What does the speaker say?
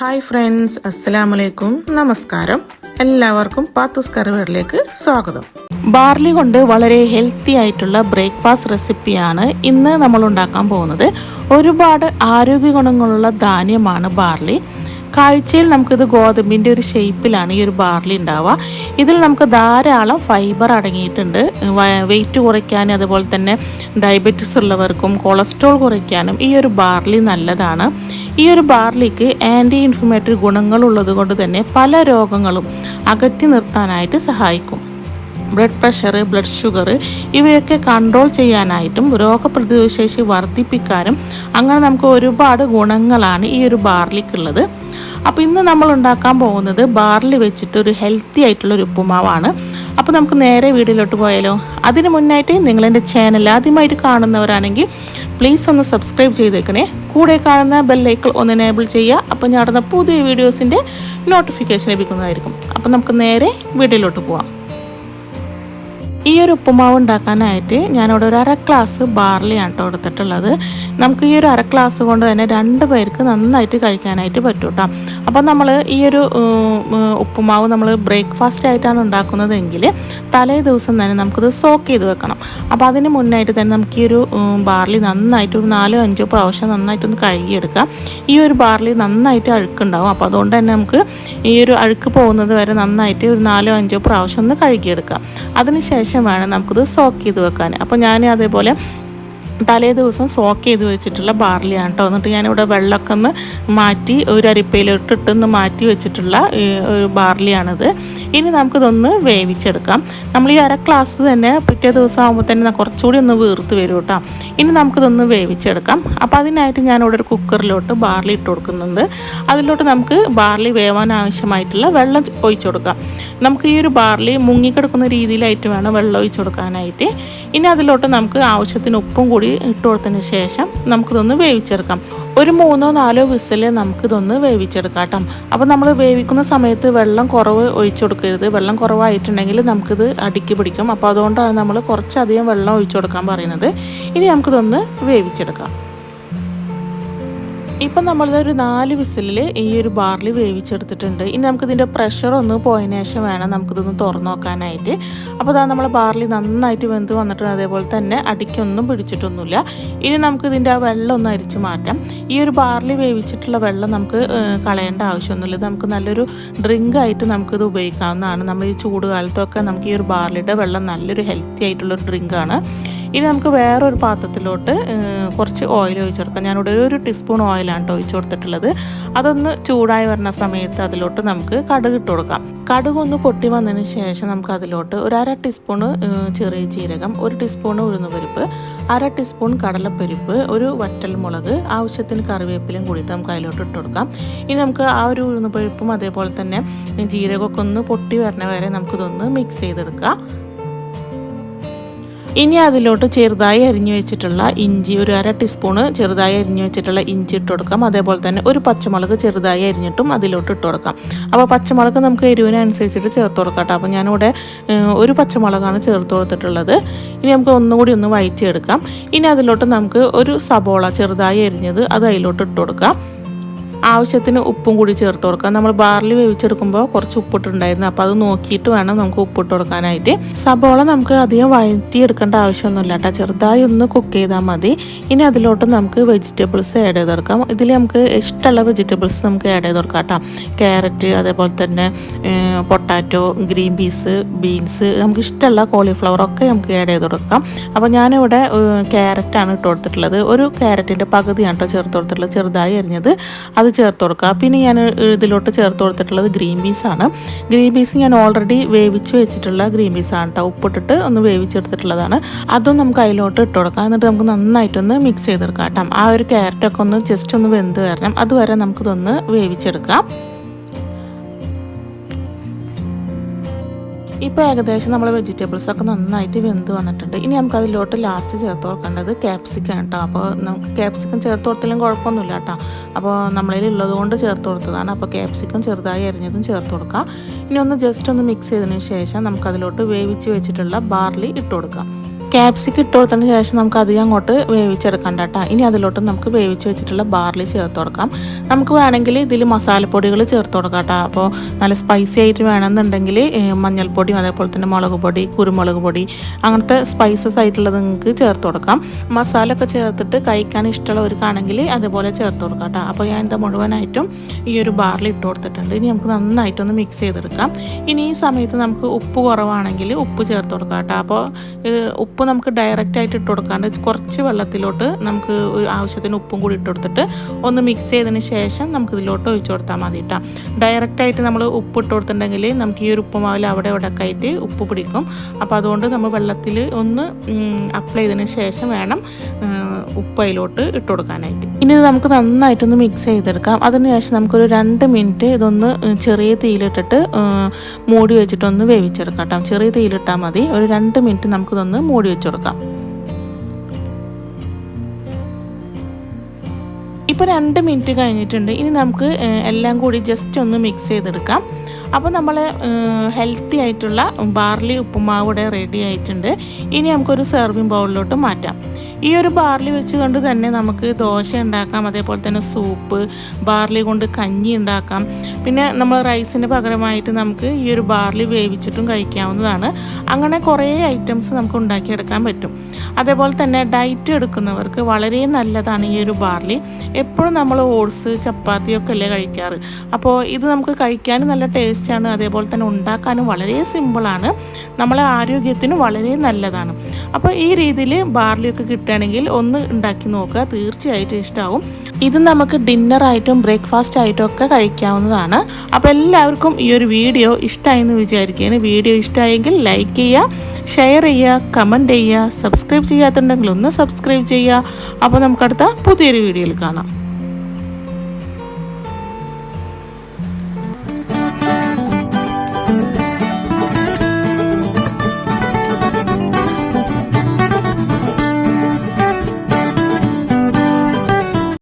Hi friends അസ്സലാമു അലൈക്കും നമസ്കാരം എല്ലാവർക്കും പാത്തൂസ് കറിവേറിലേക്ക് സ്വാഗതം. ബാർലി കൊണ്ട് വളരെ ഹെൽത്തി ആയിട്ടുള്ള ബ്രേക്ക്ഫാസ്റ്റ് റെസിപ്പിയാണ് ഇന്ന് നമ്മൾ ഉണ്ടാക്കാൻ പോകുന്നത്. ഒരുപാട് ആരോഗ്യ ഗുണങ്ങളുള്ള ധാന്യമാണ് ബാർലി. കാഴ്ചയിൽ നമുക്കിത് ഗോതമ്പിന്റെ ഒരു ഷേപ്പിലാണ് ഈ ഒരു ബാർലി ഉണ്ടാവുക. ഇതിൽ നമുക്ക് ധാരാളം ഫൈബർ അടങ്ങിയിട്ടുണ്ട്. വെയിറ്റ് കുറയ്ക്കാനും അതുപോലെ തന്നെ ഡയബറ്റിസ് ഉള്ളവർക്കും കൊളസ്ട്രോൾ കുറയ്ക്കാനും ഈ ഒരു ബാർലി നല്ലതാണ്. ഈ ഒരു ബാർലിക്ക് ആന്റി ഇൻഫ്ലമേറ്ററി ഗുണങ്ങളുള്ളത് കൊണ്ട് തന്നെ പല രോഗങ്ങളും അകറ്റി നിർത്താനായിട്ട് സഹായിക്കും. ബ്ലഡ് പ്രഷർ ബ്ലഡ് ഷുഗർ ഇവയൊക്കെ കൺട്രോൾ ചെയ്യാനായിട്ടും രോഗപ്രതിരോധശേഷി വർദ്ധിപ്പിക്കാനും അങ്ങനെ നമുക്ക് ഒരുപാട് ഗുണങ്ങളാണ് ഈ ഒരു ബാർലിക്കുള്ളത് അപ്പോൾ ഇന്ന് നമ്മൾ ഉണ്ടാക്കാൻ പോകുന്നത് ബാറിൽ വെച്ചിട്ട് ഒരു ഹെൽത്തി ആയിട്ടുള്ള ഒരു ഉപ്പുമാവാണ്. അപ്പോൾ നമുക്ക് നേരെ വീഡിയോയിലോട്ട് പോയാലോ? അതിന് മുന്നായിട്ട് നിങ്ങൾ എന്റെ ചാനൽ ആദ്യമായിട്ട് കാണുന്നവരാണെങ്കിൽ പ്ലീസ് ഒന്ന് സബ്സ്ക്രൈബ് ചെയ്തേക്കണേ. കൂടെ കാണുന്ന ബെല്ലൈക്കൾ ഒന്ന് എനേബിൾ ചെയ്യുക. അപ്പോൾ ഞാൻ പുതിയ വീഡിയോസിന്റെ നോട്ടിഫിക്കേഷൻ ലഭിക്കുന്നതായിരിക്കും. അപ്പോൾ നമുക്ക് നേരെ വീഡിയോയിലോട്ട് പോവാം. ഈ ഒരു ഉപ്പുമാവ് ഉണ്ടാക്കാനായിട്ട് ഞാനിവിടെ ഒരു അര ഗ്ലാസ് ബാർലിയാണ് കേട്ടോ എടുത്തിട്ടുള്ളത്. നമുക്ക് ഈ ഒരു അര ഗ്ലാസ് കൊണ്ട് തന്നെ രണ്ട് പേർക്ക് നന്നായിട്ട് കഴിക്കാനായിട്ട് പറ്റും കേട്ടോ അപ്പോൾ നമ്മൾ ഈ ഒരു ഉപ്പുമാവ് നമ്മൾ ബ്രേക്ക്ഫാസ്റ്റ് ആയിട്ടാണ് ഉണ്ടാക്കുന്നതെങ്കിൽ തലേ ദിവസം തന്നെ നമുക്കത് സോക്ക് ചെയ്ത് വെക്കണം. അപ്പോൾ അതിന് മുന്നായിട്ട് തന്നെ നമുക്ക് ഈ ഒരു ബാർലി നന്നായിട്ട് ഒരു നാലോ അഞ്ചോ പ്രാവശ്യം നന്നായിട്ടൊന്ന് കഴുകിയെടുക്കാം. ഈ ഒരു ബാർലി നന്നായിട്ട് അഴുക്കുണ്ടാവും. അപ്പോൾ അതുകൊണ്ട് തന്നെ നമുക്ക് ഈ ഒരു അഴുക്ക് പോകുന്നത് വരെ നന്നായിട്ട് ഒരു നാലോ അഞ്ചോ പ്രാവശ്യം ഒന്ന് കഴുകിയെടുക്കാം. അതിനുശേഷം വേണം നമുക്കിത് സോക്ക് ചെയ്ത് വെക്കാൻ. അപ്പോൾ ഞാൻ അതേപോലെ തലേ ദിവസം സോക്ക് ചെയ്ത് വെച്ചിട്ടുള്ള ബാർലിയാണ് കേട്ടോ എന്നിട്ട് ഞാനിവിടെ വെള്ളമൊക്കെ ഒന്ന് മാറ്റി ഒരു അരിപ്പയിലിട്ടിട്ടൊന്ന് മാറ്റി വെച്ചിട്ടുള്ള ഒരു ബാർലിയാണിത്. ഇനി നമുക്കിതൊന്ന് വേവിച്ചെടുക്കാം. നമ്മൾ ഈ അര ഗ്ലാസ് തന്നെ പിറ്റേ ദിവസം ആകുമ്പോൾ തന്നെ കുറച്ചുകൂടി ഒന്ന് വീർത്ത് വരും കേട്ടോ. ഇനി നമുക്കിതൊന്ന് വേവിച്ചെടുക്കാം. അപ്പോൾ അതിനായിട്ട് ഞാനിവിടെ ഒരു കുക്കറിലോട്ട് ബാർലി ഇട്ട് കൊടുക്കുന്നുണ്ട്. അതിലോട്ട് നമുക്ക് ബാർലി വേവാൻ ആവശ്യമായിട്ടുള്ള വെള്ളം ഒഴിച്ചു കൊടുക്കാം. നമുക്ക് ഈ ഒരു ബാർലി മുങ്ങിക്കിടക്കുന്ന രീതിയിലായിട്ട് വേണം വെള്ളം ഒഴിച്ചു കൊടുക്കാനായിട്ട്. ഇനി അതിലോട്ട് നമുക്ക് ആവശ്യത്തിന് ഉപ്പും കൂടി ഇട്ട് കൊടുത്തതിന് ശേഷം നമുക്കിതൊന്ന് വേവിച്ചെടുക്കാം. ഒരു മൂന്നോ നാലോ വിസിൽ നമുക്കിതൊന്ന് വേവിച്ചെടുക്കാം കേട്ടോ അപ്പോൾ നമ്മൾ വേവിക്കുന്ന സമയത്ത് വെള്ളം കുറവ് ഒഴിച്ചു കൊടുക്കരുത്. വെള്ളം കുറവായിട്ടുണ്ടെങ്കിൽ നമുക്കിത് അടുക്കി പിടിക്കും. അപ്പോൾ അതുകൊണ്ടാണ് നമ്മൾ കുറച്ചധികം വെള്ളം ഒഴിച്ചു കൊടുക്കാൻ പറയുന്നത്. ഇനി നമുക്കിതൊന്ന് വേവിച്ചെടുക്കാം. ഇപ്പം നമ്മളിതൊരു നാല് വിസിലിൽ ഈ ഒരു ബാർലി വേവിച്ചെടുത്തിട്ടുണ്ട്. ഇനി നമുക്കിതിന്റെ പ്രഷർ ഒന്ന് പോയതിനു ശേഷം വേണം നമുക്കിതൊന്ന് തുറന്നു നോക്കാനായിട്ട്. അപ്പോൾ അതാ നമ്മൾ ബാർലി നന്നായിട്ട് വെന്ത് വന്നിട്ടുണ്ട്. അതേപോലെ തന്നെ അടിക്കൊന്നും പിടിച്ചിട്ടൊന്നുമില്ല. ഇനി നമുക്കിതിന്റെ ആ വെള്ളം ഒന്ന് അരിച്ച് മാറ്റാം. ഈ ഒരു ബാർലി വേവിച്ചിട്ടുള്ള വെള്ളം നമുക്ക് കളയേണ്ട ആവശ്യമൊന്നുമില്ല. നമുക്ക് നല്ലൊരു ഡ്രിങ്ക് ആയിട്ട് നമുക്കിത് ഉപയോഗിക്കാവുന്നതാണ്. നമ്മൾ ഈ ചൂടുകാലത്തൊക്കെ നമുക്ക് ഈ ഒരു ബാർലിയുടെ വെള്ളം നല്ലൊരു ഹെൽത്തി ആയിട്ടുള്ളൊരു ഡ്രിങ്കാണ് ഇനി നമുക്ക് വേറൊരു പാത്രത്തിലോട്ട് കുറച്ച് ഓയിൽ ഒഴിച്ചു കൊടുക്കാം. ഞാനിവിടെ ഒരു ടീസ്പൂൺ ഓയിലാണ് കേട്ടോ ഒഴിച്ചു കൊടുത്തിട്ടുള്ളത്. അതൊന്ന് ചൂടായി വരുന്ന സമയത്ത് അതിലോട്ട് നമുക്ക് കടുക് ഇട്ട് കൊടുക്കാം. കടുക് ഒന്ന് പൊട്ടി വന്നതിന് ശേഷം നമുക്ക് അതിലോട്ട് ഒരു അര ടീസ്പൂൺ ചെറിയ ജീരകം ഒരു ടീസ്പൂൺ ഉഴുന്നുപരിപ്പ് അര ടീസ്പൂൺ കടലപ്പരിപ്പ് ഒരു വറ്റൽ മുളക് ആവശ്യത്തിന് കറിവേപ്പിലും കൂടിയിട്ട് നമുക്ക് അതിലോട്ട് ഇട്ട് കൊടുക്കാം. ഇനി നമുക്ക് ആ ഒരു ഉഴുന്നുപരിപ്പും അതേപോലെ തന്നെ ജീരകമൊക്കെ ഒന്ന് പൊട്ടി വരണ വരെ നമുക്കിതൊന്ന് മിക്സ് ചെയ്തെടുക്കാം. ഇനി അതിലോട്ട് ചെറുതായി അരിഞ്ഞു വെച്ചിട്ടുള്ള ഇഞ്ചി ഒരു അര ടീസ്പൂണ് ചെറുതായി അരിഞ്ഞു വെച്ചിട്ടുള്ള ഇഞ്ചി ഇട്ട് കൊടുക്കാം. അതേപോലെ തന്നെ ഒരു പച്ചമുളക് ചെറുതായി അരിഞ്ഞിട്ടും അതിലോട്ട് ഇട്ട് കൊടുക്കാം. അപ്പോൾ പച്ചമുളക് നമുക്ക് എരിവിനനുസരിച്ചിട്ട് ചേർത്ത് കൊടുക്കാം കേട്ടോ. അപ്പോൾ ഞാനിവിടെ ഒരു പച്ചമുളകാണ് ചേർത്ത് കൊടുത്തിട്ടുള്ളത്. ഇനി നമുക്ക് ഒന്നുകൂടി ഒന്ന് വയറ്റിയെടുക്കാം ഇനി അതിലോട്ട് നമുക്ക് ഒരു സബോള ചെറുതായി അരിഞ്ഞത് അത് അതിലോട്ട് ഇട്ട് കൊടുക്കാം. ആവശ്യത്തിന് ഉപ്പും കൂടി ചേർത്ത് കൊടുക്കാം നമ്മൾ ബാർലി വേവിച്ചെടുക്കുമ്പോൾ കുറച്ച് ഉപ്പിട്ടുണ്ടായിരുന്നു അപ്പോൾ അത് നോക്കിയിട്ട് വേണം നമുക്ക് ഉപ്പിട്ട് കൊടുക്കാനായിട്ട്. സബോള നമുക്ക് അധികം വഴറ്റിയെടുക്കേണ്ട ആവശ്യമൊന്നുമില്ല കേട്ടോ. ചെറുതായി ഒന്ന് കുക്ക് ചെയ്താൽ മതി. ഇനി അതിലോട്ട് നമുക്ക് വെജിറ്റബിൾസ് ആഡ് ചെയ്ത് കൊടുക്കാം. ഇതിൽ നമുക്ക് ഇഷ്ടമുള്ള വെജിറ്റബിൾസ് നമുക്ക് ആഡ് ചെയ്ത് കൊടുക്കാം കേട്ടോ. ക്യാരറ്റ് അതേപോലെ തന്നെ പൊട്ടാറ്റോ ഗ്രീൻ പീസ് ബീൻസ് നമുക്ക് ഇഷ്ടമുള്ള കോളിഫ്ലവർ ഒക്കെ നമുക്ക് ആഡ് ചെയ്ത് കൊടുക്കാം. അപ്പോൾ ഞാനിവിടെ ക്യാരറ്റാണ് ഇട്ട് കൊടുത്തിട്ടുള്ളത്. ഒരു ക്യാരറ്റിന്റെ പകുതിയാണ് കേട്ടോ ചേർത്ത് കൊടുത്തിട്ടുള്ളത്. ചെറുതായി അരിഞ്ഞത്. അത് ചേർത്ത് കൊടുക്കുക. പിന്നെ ഞാൻ ഇതിലോട്ട് ചേർത്ത് കൊടുത്തിട്ടുള്ളത് ഗ്രീൻ പീസാണ് ഗ്രീൻ പീസ് ഞാൻ ഓൾറെഡി വേവിച്ച് വെച്ചിട്ടുള്ള ഗ്രീൻ പീസാണ് കേട്ടോ ഉപ്പിട്ടിട്ട് ഒന്ന് വേവിച്ചെടുത്തിട്ടുള്ളതാണ്. അതും നമുക്ക് അതിലോട്ട് ഇട്ട് കൊടുക്കാം. എന്നിട്ട് നമുക്ക് നന്നായിട്ടൊന്ന് മിക്സ് ചെയ്തെടുക്കാം കേട്ടോ ആ ഒരു ക്യാരറ്റൊക്കെ ഒന്ന് ജസ്റ്റ് ഒന്ന് വെന്ത് വരണം. അതുവരെ നമുക്കിതൊന്ന് വേവിച്ചെടുക്കാം. ഇപ്പോൾ ഏകദേശം നമ്മൾ വെജിറ്റബിൾസ് ഒക്കെ നന്നായിട്ട് വെന്ത് വന്നിട്ടുണ്ട്. ഇനി നമുക്ക് അതിലോട്ട് ലാസ്റ്റ് ചേർത്ത് കൊടുക്കേണ്ടത് ക്യാപ്സിക്കം കേട്ടോ അപ്പോൾ നമുക്ക് ക്യാപ്സിക്കം ചേർത്ത് കൊടുത്താലും കുഴപ്പമൊന്നുമില്ല കേട്ടോ അപ്പോൾ നമ്മളിൽ ഉള്ളത് കൊണ്ട് ചേർത്ത് കൊടുത്തതാണ്. അപ്പോൾ ക്യാപ്സിക്കം ചെറുതായി അരിഞ്ഞതും ചേർത്ത് കൊടുക്കാം. ഇനി ഒന്ന് ജസ്റ്റ് ഒന്ന് മിക്സ് ചെയ്തതിന് ശേഷം നമുക്കതിലോട്ട് വേവിച്ച് വെച്ചിട്ടുള്ള ബാർലി ഇട്ട് കൊടുക്കാം. ക്യാപ്സിക്ക് ഇട്ട് കൊടുത്തതിന് ശേഷം നമുക്ക് അധികം അങ്ങോട്ട് വേവിച്ചെടുക്കണ്ട കേട്ടോ. ഇനി അതിലോട്ട് നമുക്ക് വേവിച്ച് വെച്ചിട്ടുള്ള ബാർലി ചേർത്ത് കൊടുക്കാം. നമുക്ക് വേണമെങ്കിൽ ഇതിൽ മസാലപ്പൊടികൾ ചേർത്ത് കൊടുക്കാം കേട്ടോ. അപ്പോൾ നല്ല സ്പൈസി ആയിട്ട് വേണമെന്നുണ്ടെങ്കിൽ മഞ്ഞൾപ്പൊടി അതേപോലെ തന്നെ മുളക് പൊടി കുരുമുളക് പൊടി അങ്ങനത്തെ സ്പൈസസ് ആയിട്ടുള്ളത് നിങ്ങൾക്ക് ചേർത്ത് കൊടുക്കാം. മസാല ഒക്കെ ചേർത്തിട്ട് കഴിക്കാൻ ഇഷ്ടമുള്ളവർക്കാണെങ്കിൽ അതുപോലെ ചേർത്ത് കൊടുക്കാം കേട്ടോ. അപ്പോൾ ഞാൻ ഇത് മുഴുവനായിട്ടും ഈ ഒരു ബാർലി ഇട്ട് കൊടുത്തിട്ടുണ്ട്. ഇനി നമുക്ക് നന്നായിട്ടൊന്ന് മിക്സ് ചെയ്തെടുക്കാം. ഇനി ഈ സമയത്ത് നമുക്ക് ഉപ്പ് കുറവാണെങ്കിൽ ഉപ്പ് ചേർത്ത് കൊടുക്കാം കേട്ടോ. അപ്പോൾ ഇത് ഉപ്പ് നമുക്ക് ഡയറക്റ്റ് ആയിട്ട് ഇട്ട് കൊടുക്കാണ്ട് കുറച്ച് വെള്ളത്തിലോട്ട് നമുക്ക് ആവശ്യത്തിന് ഉപ്പും കൂടി ഇട്ട് കൊടുത്തിട്ട് ഒന്ന് മിക്സ് ചെയ്തതിന് ശേഷം നമുക്ക് ഇതിലോട്ട് ഒഴിച്ചു കൊടുത്താൽ മതി കേട്ടോ ഡയറക്റ്റ് ആയിട്ട് നമ്മൾ ഉപ്പ് ഇട്ട് കൊടുത്തിട്ടുണ്ടെങ്കിൽ നമുക്ക് ഈ ഒരു ഉപ്പുമാവിൽ അവിടെ ഇവിടെ കയറ്റി ഉപ്പ് പിടിക്കും. അപ്പോൾ അതുകൊണ്ട് നമ്മൾ വെള്ളത്തിൽ ഒന്ന് അപ്ലൈ ചെയ്തതിന് ശേഷം വേണം ഉപ്പ് അതിലോട്ട് ഇട്ട് കൊടുക്കാനായിട്ട്. ഇനി ഇത് നമുക്ക് നന്നായിട്ടൊന്ന് മിക്സ് ചെയ്തെടുക്കാം. അതിനുശേഷം നമുക്കൊരു രണ്ട് മിനിറ്റ് ഇതൊന്ന് ചെറിയ തീയിലിട്ടിട്ട് മൂടി വെച്ചിട്ടൊന്ന് വേവിച്ചെടുക്കാം കേട്ടോ ചെറിയ തീയിലിട്ടാൽ മതി. ഒരു രണ്ട് മിനിറ്റ് നമുക്കിതൊന്ന് മൂടി വെച്ച് കൊടുക്കാം. ഇപ്പോൾ രണ്ട് മിനിറ്റ് കഴിഞ്ഞിട്ടുണ്ട്. ഇനി നമുക്ക് എല്ലാം കൂടി ജസ്റ്റ് ഒന്ന് മിക്സ് ചെയ്തെടുക്കാം. അപ്പോൾ നമ്മൾ ഹെൽത്തി ആയിട്ടുള്ള ബാർലി ഉപ്പുമാവ് ഇവിടെ റെഡി ആയിട്ടുണ്ട്. ഇനി നമുക്കൊരു സെർവിങ് ബൗളിലോട്ട് മാറ്റാം. ഈ ഒരു ബാർലി വെച്ച് കൊണ്ട് തന്നെ നമുക്ക് ദോശ ഉണ്ടാക്കാം അതേപോലെ തന്നെ സൂപ്പ് ബാർലി കൊണ്ട് കഞ്ഞി ഉണ്ടാക്കാം. പിന്നെ നമ്മൾ റൈസിന് പകരമായിട്ട് നമുക്ക് ഈ ഒരു ബാർലി വേവിച്ചിട്ടും കഴിക്കാവുന്നതാണ്. അങ്ങനെ കുറേ ഐറ്റംസ് നമുക്ക് ഉണ്ടാക്കിയെടുക്കാൻ പറ്റും. അതേപോലെ തന്നെ ഡയറ്റ് എടുക്കുന്നവർക്ക് വളരെ നല്ലതാണ് ഈ ഒരു ബാർലി. എപ്പോഴും നമ്മൾ ഓട്സ് ചപ്പാത്തിയൊക്കെ അല്ലേ കഴിക്കാറ്? അപ്പോൾ ഇത് നമുക്ക് കഴിക്കാനും നല്ല ടേസ്റ്റാണ് അതേപോലെ തന്നെ ഉണ്ടാക്കാനും വളരെ സിമ്പിളാണ് നമ്മളെ ആരോഗ്യത്തിന് വളരെ നല്ലതാണ്. അപ്പോൾ ഈ രീതിയിൽ ബാർലിയൊക്കെ കിട്ടുകയാണെങ്കിൽ ഒന്ന് ഉണ്ടാക്കി നോക്കുക. തീർച്ചയായിട്ടും ഇഷ്ടമാവും ഇത് നമുക്ക് ഡിന്നറായിട്ടും ബ്രേക്ക്ഫാസ്റ്റ് ആയിട്ടും ഒക്കെ കഴിക്കാവുന്നതാണ്. അപ്പോൾ എല്ലാവർക്കും ഈ ഒരു വീഡിയോ ഇഷ്ടമായി എന്ന് വിചാരിക്കുകയാണ്. വീഡിയോ ഇഷ്ടമായെങ്കിൽ ലൈക്ക് ചെയ്യുക ഷെയർ ചെയ്യുക കമന്റ് ചെയ്യുക സബ്സ്ക്രൈബ് ചെയ്യാത്തുണ്ടെങ്കിൽ ഒന്ന് സബ്സ്ക്രൈബ് ചെയ്യുക. അപ്പോൾ നമുക്കടുത്ത പുതിയൊരു വീഡിയോയിൽ കാണാം.